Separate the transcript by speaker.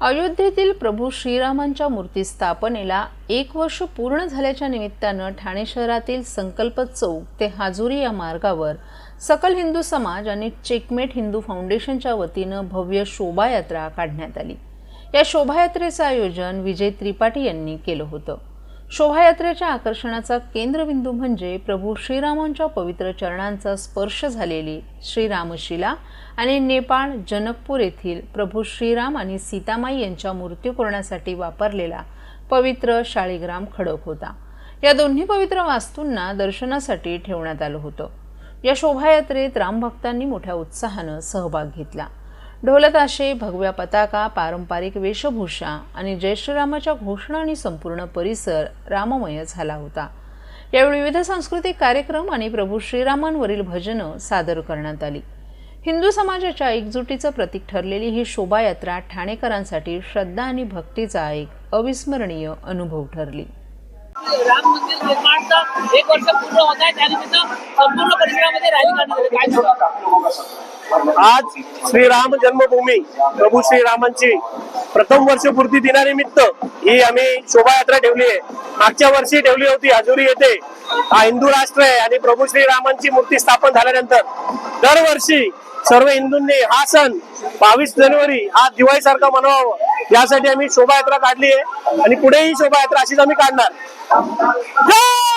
Speaker 1: अयोध्येतील प्रभू श्रीरामांच्या मूर्ती स्थापनेला एक वर्ष पूर्ण झाल्याच्या निमित्तानं ठाणे शहरातील संकल्प चौक ते हाजुरी या मार्गावर सकल हिंदू समाज आणि चेकमेट हिंदू फाउंडेशनच्या वतीनं भव्य शोभायात्रा काढण्यात आली. या शोभायात्रेचं आयोजन विजय त्रिपाठी यांनी केलं होतं. शोभायात्रेच्या आकर्षणाचा केंद्रबिंदू म्हणजे प्रभू श्रीरामांच्या पवित्र चरणांचा स्पर्श झालेली श्रीरामशिला आणि नेपाळ जनकपूर येथील प्रभू श्रीराम आणि सीतामाई यांच्या मूर्ती कोरण्यासाठी वापरलेला पवित्र शाळीग्राम खडक होता. या दोन्ही पवित्र वास्तूंना दर्शनासाठी ठेवण्यात आलं होतं. या शोभायात्रेत रामभक्तांनी मोठ्या उत्साहानं सहभाग घेतला. ढोलताशे भगव्या पताका पारंपरिक वेशभूषा आणि जय श्रीरामाच्या घोषणा आणि संपूर्ण परिसर राममय झाला होता. यावेळी विविध सांस्कृतिक कार्यक्रम आणि प्रभू श्रीरामांवरील भजनं सादर करण्यात आली. हिंदू समाजाच्या एकजुटीचं प्रतीक ठरलेली ही शोभायात्रा ठाणेकरांसाठी श्रद्धा आणि भक्तीचा एक अविस्मरणीय अनुभव ठरली.
Speaker 2: राम मंदिर निर्माणचं एक वर्ष पूर्ण होत आहे. त्यानिमित्त संपूर्ण परिसरामध्ये रॅली काढण्यात आली. काय
Speaker 3: आज श्रीराम जन्मभूमी प्रभू श्रीरामांची प्रथम वर्षपूर्ती दिनानिमित्त ही आम्ही शोभायात्रा ठेवली आहे. मागच्या वर्षी ठेवली होती हजुरी येथे हा हिंदू राष्ट्र आहे आणि प्रभू श्रीरामांची मूर्ती स्थापन झाल्यानंतर दरवर्षी सर्व हिंदूंनी हा सण बावीस जानेवारी हा दिवाळी सारखा मनवावं यासाठी आम्ही शोभायात्रा काढली आहे. आणि पुढेही शोभायात्रा अशीच आम्ही काढणार. जय!